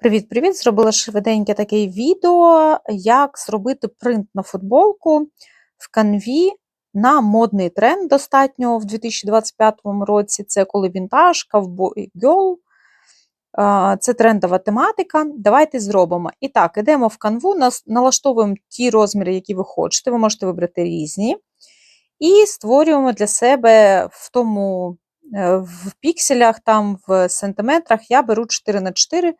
Привіт-привіт! Зробила швиденьке таке відео, як зробити принт на футболку в канві на модний тренд достатньо в 2025 році. Це коли вінтаж, ковбой гьол. Це трендова тематика. Давайте зробимо. І так, йдемо в канву, налаштовуємо ті розміри, які ви хочете. Ви можете вибрати різні. І створюємо для себе в тому е, в пікселях, там в сантиметрах я беру 4х4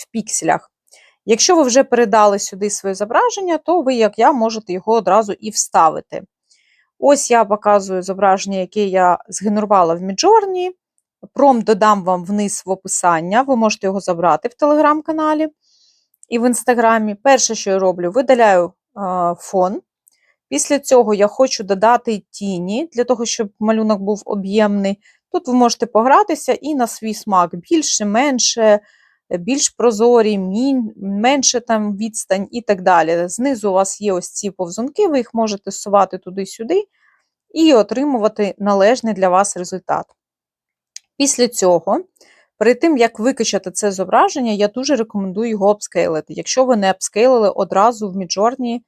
в пікселях. Якщо ви вже передали сюди своє зображення, то ви, як я, можете його одразу і вставити. Ось я показую зображення, яке я згенерувала в Midjourney. Пром додам вам вниз в описання, ви можете його забрати в телеграм-каналі і в інстаграмі. Перше, що я роблю, видаляю фон. Після цього я хочу додати тіні, для того, щоб малюнок був об'ємний. Тут ви можете погратися і на свій смак більше, менше, більш прозорі, менше там відстань і так далі. Знизу у вас є ось ці повзунки, ви їх можете сувати туди-сюди і отримувати належний для вас результат. Після цього, перед тим, як викачати це зображення, я дуже рекомендую його обскейлити. Якщо ви не обскейлили одразу в Midjourney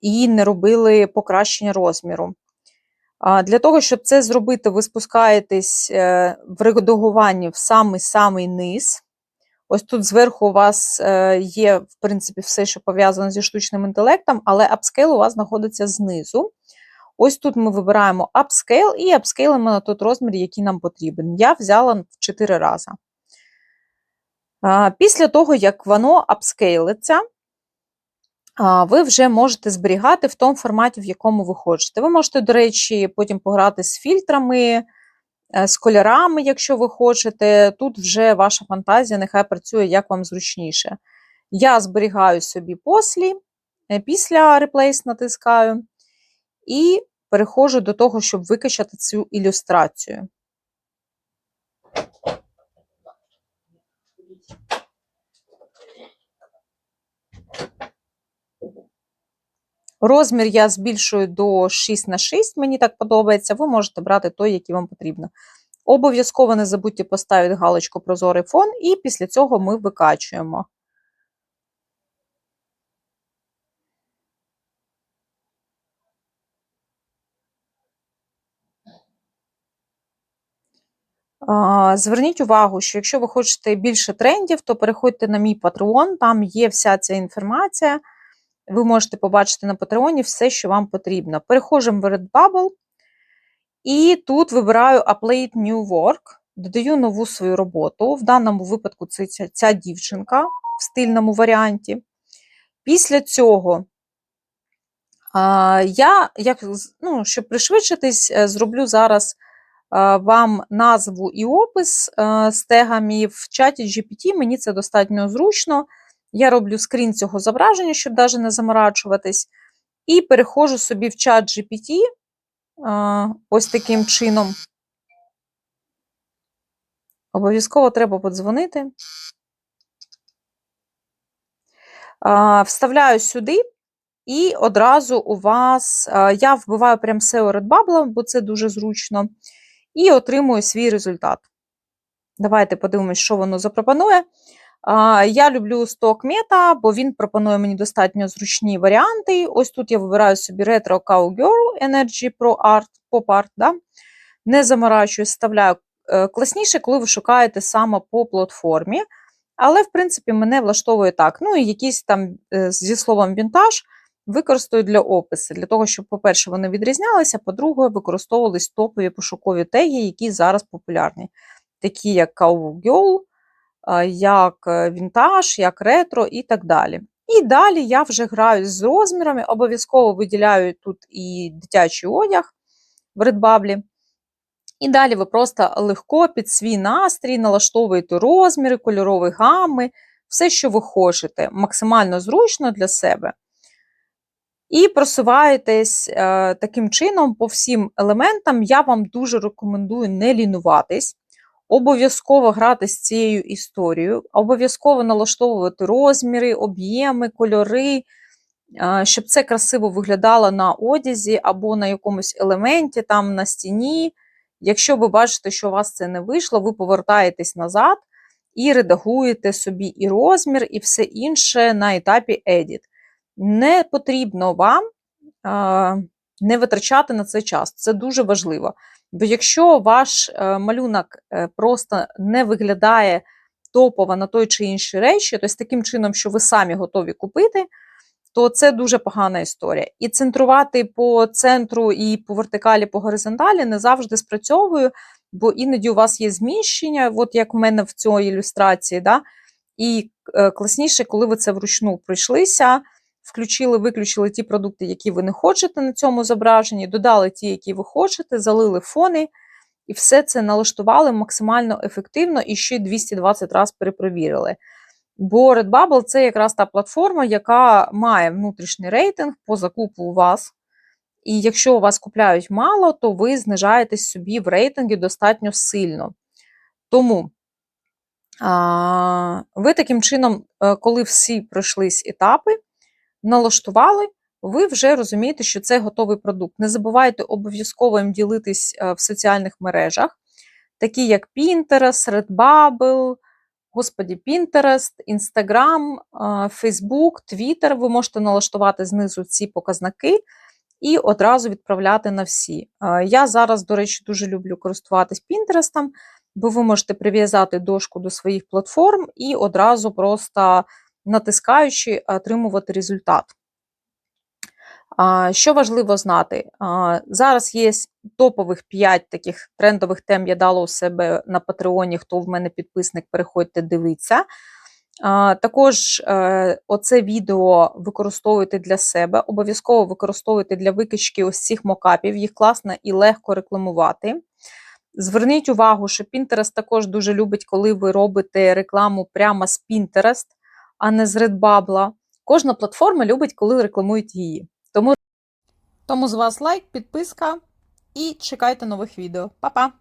і не робили покращення розміру. Для того, щоб це зробити, ви спускаєтесь е, в редагуванні в самий-самий низ. Ось тут зверху у вас е, є, в принципі, все, що пов'язано зі штучним інтелектом, але апскейл у вас знаходиться знизу. Ось тут ми вибираємо апскейл і апскейлимо на той розмір, який нам потрібен. Я взяла в 4 рази. Після того, як воно апскейлиться, ви вже можете зберігати в тому форматі, в якому ви хочете. Ви можете, до речі, потім пограти з фільтрами. Е, з кольорами, якщо ви хочете. Тут вже ваша фантазія, нехай працює як вам зручніше. Я зберігаю собі послі, е, після реплейс натискаю, і переходжу до того, щоб викачати цю ілюстрацію. Розмір я збільшую до 6 на 6, мені так подобається, ви можете брати той, який вам потрібно. Обов'язково не забудьте поставити галочку Прозорий фон, і після цього ми викачуємо. Зверніть увагу, що якщо ви хочете більше трендів, то переходьте на мій Patreon, там є вся ця інформація. Ви можете побачити на Патреоні все, що вам потрібно. Переходимо в Redbubble. І тут вибираю Upload New Work, додаю нову свою роботу. В даному випадку це ця, ця дівчинка в стильному варіанті. Після цього а, я, як, ну, щоб пришвидшитись, е, зроблю зараз а, вам назву і опис з тегами в чаті GPT. Мені це достатньо зручно. Я роблю скрін цього зображення, щоб навіть не заморачуватись. І переходжу собі в чат GPT ось таким чином. Обов'язково треба подзвонити. Вставляю сюди, і одразу у вас я вбиваю прям SEO Redbubble, бо це дуже зручно, і отримую свій результат. Давайте подивимось, що воно запропонує. Я люблю сток мета, бо він пропонує мені достатньо зручні варіанти. Ось тут я вибираю собі Retro Cowgirl Energy Pro Art, Pop Art. Да? Не заморачуюсь, вставляю е, класніше, коли ви шукаєте саме по платформі. Але, в принципі, мене влаштовує так. Ну і якісь там е, зі словом вінтаж використаю для опису, для того, щоб, по-перше, вони відрізнялися, по-друге, використовувались топові пошукові теги, які зараз популярні, такі як Cowgirl, як е, вінтаж, як ретро і так далі. І далі я вже граю з розмірами, обов'язково виділяю тут і дитячий одяг в редбаблі. І далі ви просто легко під свій настрій налаштовуєте розміри, кольорові гами, все, що ви хочете, максимально зручно для себе. І просуваєтесь е, таким чином по всім елементам. Я вам дуже рекомендую не лінуватись. Обов'язково грати з цією історією, обов'язково налаштовувати розміри, об'єми, кольори, щоб це красиво виглядало на одязі або на якомусь елементі, там на стіні. Якщо ви бачите, що у вас це не вийшло, ви повертаєтесь назад і редагуєте собі і розмір, і все інше на етапі Edit. Не потрібно вам не витрачати на це час. Це дуже важливо. Бо якщо ваш е, малюнок е, просто не виглядає топово на той чи інші речі, тобто таким чином, що ви самі готові купити, то це дуже погана історія. І центрувати по центру і по вертикалі, по горизонталі не завжди спрацьовує, бо іноді у вас є зміщення, от як в мене в цій ілюстрації. Да? І е, класніше, коли ви це вручну пройшлися, включили, виключили ті продукти, які ви не хочете на цьому зображенні, додали ті, які ви хочете, залили фони. І все це налаштували максимально ефективно і ще 220 разів перепровірили. Бо Redbubble це якраз та платформа, яка має внутрішній рейтинг по закупу у вас. І якщо у вас купляють мало, то ви знижаєтесь собі в рейтингі достатньо сильно. Тому а, ви таким чином, е, коли всі пройшлись етапи, налаштували, ви вже розумієте, що це готовий продукт. Не забувайте обов'язково їм ділитись е, в соціальних мережах, такі як Pinterest, Redbubble, Господі, Pinterest, Instagram, Facebook, Twitter. Ви можете налаштувати знизу ці показники і одразу відправляти на всі. Е, Я зараз, до речі, дуже люблю користуватись Pinterest, бо ви можете прив'язати дошку до своїх платформ і одразу просто натискаючи, отримувати результат. Що важливо знати? Зараз є топових 5 таких трендових тем, я дала у себе на Патреоні. Хто в мене підписник, переходьте, дивіться. Також е, оце відео використовуйте для себе, обов'язково використовуйте для викачки ось цих мокапів, їх класно і легко рекламувати. Зверніть увагу, що Pinterest також дуже любить, коли ви робите рекламу прямо з Pinterest, а не з Редбабла. Кожна платформа любить, коли рекламують її. Тому, Тому з вас лайк, підписка і чекайте нових відео. Па-па!